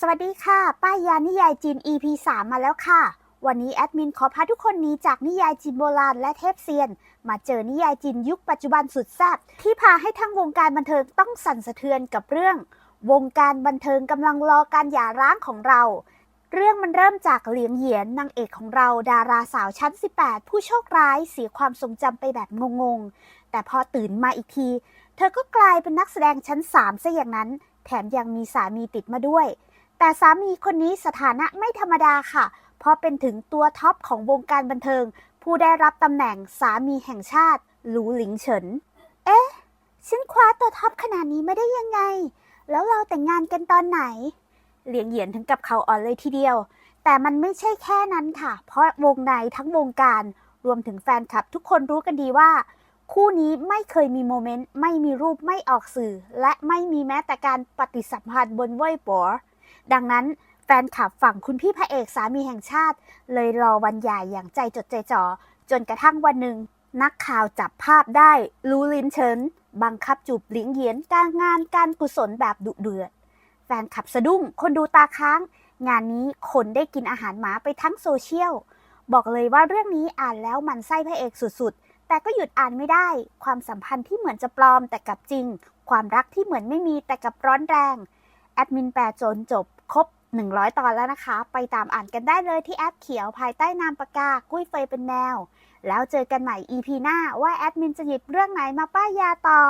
สวัสดีค่ะ ป้ายานิยายจีน EP 3 มาแล้วค่ะ วันนี้แอดมินขอพาทุกคนนี้จากนิยายจีนโบราณและเทพเซียน มาเจอนิยายจีนยุคปัจจุบันสุดแซ่บที่พาให้ทั้งวงการบันเทิงต้องสั่นสะเทือนกับเรื่อง วงการบันเทิงกำลังรอการหย่าร้างของเรา เรื่องมันเริ่มจากเหลียงเหยียนนางเอกของเราดาราสาวชั้น 18 ผู้โชคร้ายเสียความทรงจำไปแบบงงๆ แต่พอตื่นมาอีกที เธอก็กลายเป็นนักแสดงชั้น 3ซะอย่างนั้น แถมยังมีสามีติดมาด้วย แต่สามีคนนี้สถานะไม่ธรรมดาค่ะ เพราะเป็นถึงตัวท็อปของวงการบันเทิง ผู้ได้รับตำแหน่งสามีแห่งชาติ หลูหลิงเฉิน เอ๊ะ ฉันคว้าตัวท็อปขนาดนี้ไม่ได้ยังไง แล้วเราแต่งงานกันตอนไหน เหลียงเหยียนถึงกับเขาอ่อนเลยทีเดียว แต่มันไม่ใช่แค่นั้นค่ะ เพราะวงในทั้งวงการ รวมถึงแฟนคลับ ทุกคนรู้กันดีว่า คู่นี้ไม่เคยมีโมเมนต์ ไม่มีรูปไม่ออกสื่อ และไม่มีแม้แต่การปฏิสัมพันธ์บนเว่ยป๋อ ดังนั้นแฟนคลับฝั่งคุณพี่พระเอกสามีแห่งชาติ เลยรอวันใหญ่อย่างใจจดใจจ่อจนกระทั่งวันหนึ่ง นักข่าวจับภาพได้รู้ลินเฉินบังคับจูบหลิงเหยียนการงานการกุศลแบบดุเดือด แฟนคลับสะดุ้ง คนดูตาค้าง งานนี้คนได้กินอาหารหมาไปทั้งโซเชียล บอกเลยว่าเรื่องนี้อ่านแล้วมันไส้พระเอกสุดๆ แต่ก็หยุดอ่านไม่ได้ ความสัมพันธ์ที่เหมือนจะปลอมแต่กับจริง ความรักที่เหมือนไม่มีแต่กับร้อนแรง แอดมินแปลจนจบ ครบ 100 ตอนแล้วนะคะ ไปตามอ่านกันได้เลยที่แอปเขียวภายใต้นามปากกา กุ้ยเฟยเป็นแมว แล้วเจอกันใหม่ EP หน้าว่าแอดมินจะหยิบเรื่องไหนมาป้ายยาต่อ